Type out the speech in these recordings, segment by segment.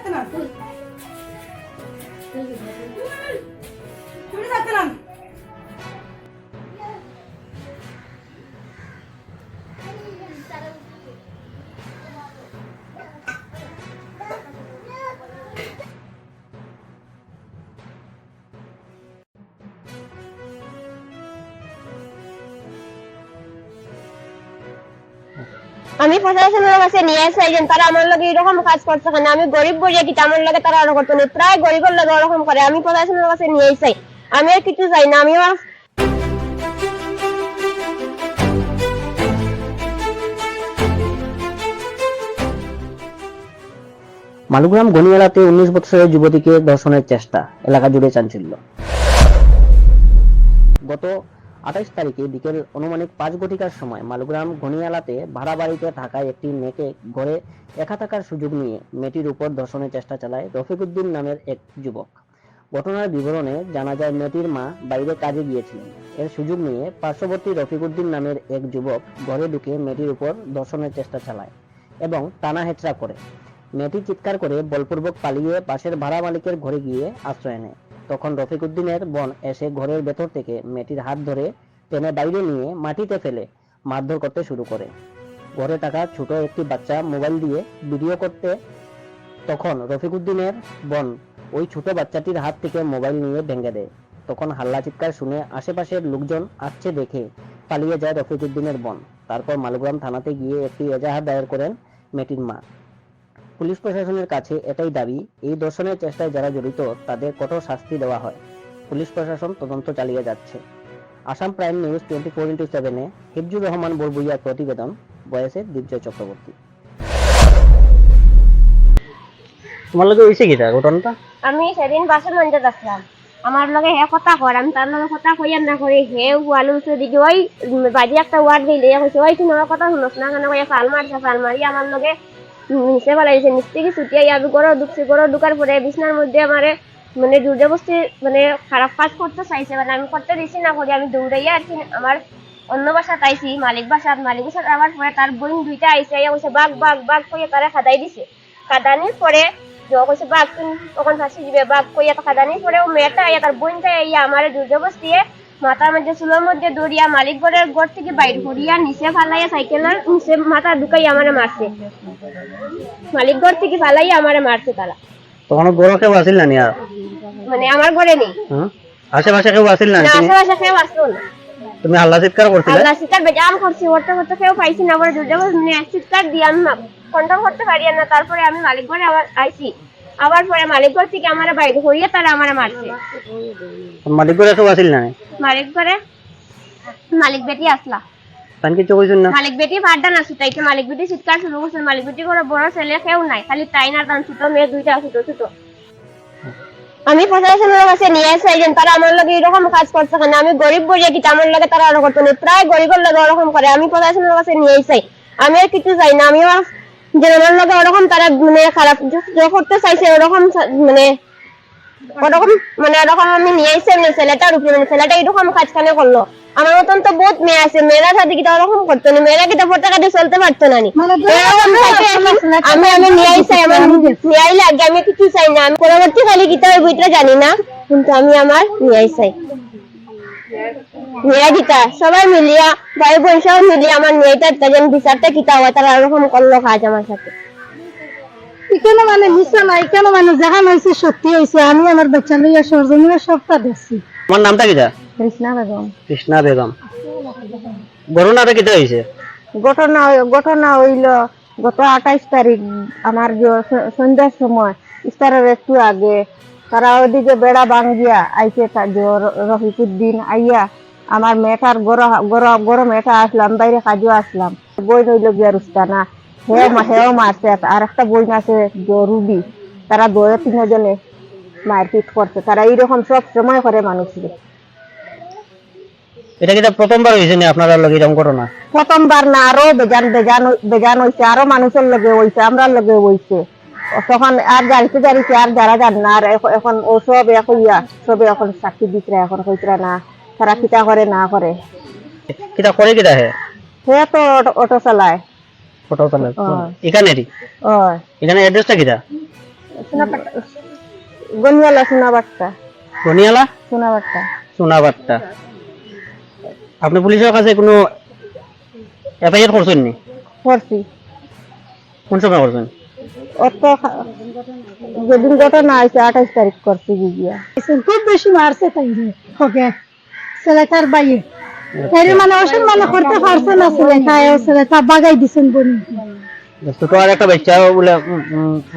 যাচ্ছে না চুরি আমি প্রশাসনের কাছে নিয়ে এসেছেন তারা আমার লগে এরকম কাজ করছে কেন? আমি গরিব বলে কি আমার লগে তারা ওরকম করতো না প্রায় গরিবের লগে ওরকম করে। আমি প্রশাসনের কাছে নিয়ে এসেছি আমি আর কিছু চাই না। আমি মালুগ্রাম গনিয়ালাতে উনিশ বছরের যুবতীকে ধর্ষণের চেষ্টা। এলাকা জুড়ে চাঞ্চল্য। গত আঠাইশ তারিখে বিকেল অনুমানিক পাঁচ ঘটিকার সময় মালুগ্রাম ঘনিয়ালাতে ভাড়া বাড়িতে থাকা একটি মেয়েকে ঘরে একা থাকার সুযোগ নিয়ে মেয়েটির উপর ধর্ষণের চেষ্টা চালায় রফিকুদ্দিন নামের এক যুবক। ঘটনার বিবরণে জানা যায়, মেয়েটির মা বাইরে কাজে গিয়েছিলেন। এর সুযোগ নিয়ে পার্শ্ববর্তী রফিকুদ্দিন নামের এক যুবক ঘরে ঢুকে মেয়েটির উপর ধর্ষণের চেষ্টা চালায় এবং টানা হেঁচড়া করে। মেয়েটি চিৎকার করে বলপূর্বক পালিয়ে পাশের ভাড়া মালিকের ঘরে গিয়ে আশ্রয় নেয়। তখন রফিকুদ্দিনের বোন এসে ঘরের ভেতর থেকে মেয়েটির হাত ধরে টেনে বাইরে নিয়ে মাটিতে ফেলে মারধর করতে শুরু করে। ঘরে থাকা ছোট একটি বাচ্চা মোবাইল দিয়ে ভিডিও করতে তখন রফিকুদ্দিনের বোন ওই ছোট বাচ্চাটির হাত থেকে মোবাইল নিয়ে ভেঙে দেয়। তখন হাল্লা চিৎকার শুনে আশেপাশের লোকজন আসছে দেখে পালিয়ে যায় রফিকুদ্দিনের বোন। তারপর মালুগ্রাম থানাতে গিয়ে একটি এজাহার দায়ের করেন মেয়েটির মা। পুলিশ প্রশাসনের কাছে এটাই দাবি, এই দর্শনের চেষ্টায় যারা জড়িত, তাদের কঠোর শাস্তি দেওয়া হয়। পুলিশ প্রশাসন তদন্ত চালিয়ে যাচ্ছে। Assam prime news twenty four into সেভেনে হিফজুর রহমান বরবুইয়ার প্রতিবেদন বয়সে দিব্যজয় চক্রবর্তী। তোমার লগে হয়েছে কি ঘটনাটা? আমি সেদিন বাসে মঞ্জে আমার লগে হে কথা কর আমি তার লগে কথা কই না করি হে ওয়ালু ওই বাজি একটা ওয়ার্ড দিলে কইছে ওই তুমি কথা শুনছ না কেন কইয়া ফাল মারছে ফাল মারি আমার লগে নিচে ফেলাইছে নিচ থেকে ছুটিয়াই আমি গরো ঢুকছি গরো ঢুকার পরে বিছনার মধ্যে আমারে মানে জবরদস্তি মানে খারাপ কাজ করতে চাইছে মানে আমি করতে দিছি না করি আমি দৌড়াইয়া আর কি আমার অন্য বাসাত আইছি, মালিক বাসাত মালিক বাসাত আবার পরে তার বোন দুইটা আইছে আইয়া কইছে বাঘ বাঘ বাঘ কইয়া তারা খাদাই দিছে। খাদানির পরে কইছে বাঘ তখন ফাঁসি দিবে বাঘ কইয়া খাদানির পরে ও মেয়েটা আইয়া তার বোনটা আইয়া আমার জবরদস্তি মাথার মধ্যে চুলোর মধ্যে দৌড়িয়া মালিক ঘরের ঘর থেকে বাইর করিয়া নিচে ফালাইয়া সাইকেলের নিচে মাথা ঢুকাইয়া আমারে মারছে। মালিক ঘর থেকে ফালাইয়া আমারে মারছে তারা। তখন বড় কেউ আসিল না নিয়া মানে আমার ঘরে নেই। হ্যাঁ? আশেপাশে কেউ আসিল না আশেপাশে কেউ আসলো না। তুমি হাল্লা চিৎকার করছিলে? আল্লাহ চিৎকার বেজাম করছি করতে করতে কেউ পাইছি না আবার জোর মানে চিৎকার দিয়ে আমি কন্ট্রোল করতে পারি না তারপরে আমি মালিক ঘরে আবার আইছি। আবার পরে মালিক ঘর থেকে আমার বাইরে করিয়ে তারা আমার মারছে। মালিক করে কেউ আসিল না মালিক ঘরে? মালিক বেটি আসলা। তান কিছু কইছেন না? মালিক বেটি ভাড়া না মালিক বেটি চিৎকার শুরু করছে। মালিক বেটি করে বড় ছেলে কেউ নাই খালি তাই না তান ছোট মেয়ে দুইটা ছোট ছোট। আমি প্রশাসনের কাছে নিয়ে এসেছেন তারা আমার লগে এরকম কাজ করছে কেন? আমি গরিব বলে কি আমার লগে তারা ওরকম করতো না? প্রায় গরিবের লগে ওরকম করে। আমি প্রশাসনের কাছে নিয়ে এসেছি আমি আর কিছু চাই না আমি আমার লগে ওরকম তারা মানে খারাপ করতে চাইছে ওরকম মানে ওরকম মানে ওরকম আমি নিয়ে এসেছি মানে ছেলেটার উপরে মানে ছেলেটা এরকম কাজ কেন করল। আমার মতন তো বহুত মেয়ে আছে মেয়েরা সাথে কিটা ওরকম করতো না? মেয়েরা কিটা পড়তে কাটে চলতে পারতো না নি? এরকম থাকে আমি- আমি নিয়ে আইসি আমার নিয়ে আগে আমি কিছু চাই না। আমি পরবর্তী খালি কিটা ওই বইটা জানি না কিন্তু আমি আমার নিয়ে আইসাই। দিতা সবাই মিলিয়া ভাই বোন সব মিলিয়ে আমার নিয়েটা যেন বিচারটা কিতা হয় তারা ওরকম করল কাজ আমার সাথে। এখানে মানে মিশা নাই কেন মানে যেখানে হয়েছে সত্যি হয়েছে আমি আমার বাচ্চা লইয়া সরজমিনে সবটা দেখছি। তোমার নামটা কিটা কৃষ্ণা বেগম। কৃষ্ণা বেগম। ঘটনাটা কিটা হয়েছে ঘটনা ঘটনা হইল গত আঠাইশ তারিখ আমার যে সন্ধ্যার সময় ইফতারের একটু আগে তারা ওদিকে বেড়া ভাঙ্গিয়া আইছে রফিকুদ্দিন আইয়া আমার মেয়েটার গরো গরো গরো মেয়েটা আসলাম বাইরে কাজও আসলাম। বই হইল গিয়া রুস্তানা হেও হেও মারছে আর একটা বই আছে রুবি। তারা দয়ে তিনজনে মারপিট করছে। তারা এইরকম সব সময় করে মানুষকে। এটা কিটা প্রথমবার হয়েছে নি আপনার লগে এরকম ঘটনা? প্রথমবার না আরও বেজান বেজান বেজান হইছে। আরও মানুষের লগে হইছে আমরা লগে হইছে। তখন আর গাড়িতে গাড়িতে আর যারা জান না আর এখ- এখন ও সব এখন ইয়া সবে এখন সাক্ষী দিতরা এখন হইতরা না। তারা কিতা করে না করে। কিটা করে কিটা হে? সে তো অটো- অটো চালায়। ফটো তাহলে ও। এখানে অ্যাড্রেসটা কিটা গনিয়ালা সোনাবাট্টা গনিয়ালা? সোনাবাট্টা সোনাবাট্টা আপনি পুলিশের কাছে কোনো এফআইআর করছেন নি? করছি। কোন সময় করছেন? অত যেদিন ঘটনা হয়েছে আঠাইশ তারিখ করছি গিয়া। খুব বেশি মারছে তাই রে। ওকে। ছেলেটার বাইয়ে তাই মানে অসম্মান করতে পারছে না ছেলেটা ও ছেলেটা বাগাই দিছেন বনি। ছোট আর একটা বাচ্চা বলে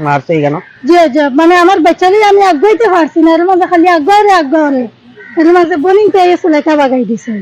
মারছে কেন? জি জি মানে আমার বাচ্চারই আমি আগাইতে পারছি না এর মাঝে খালি আগারে আগারে এর মাঝে বনি পেয়ে ছেলেটা বাগাই দিছেন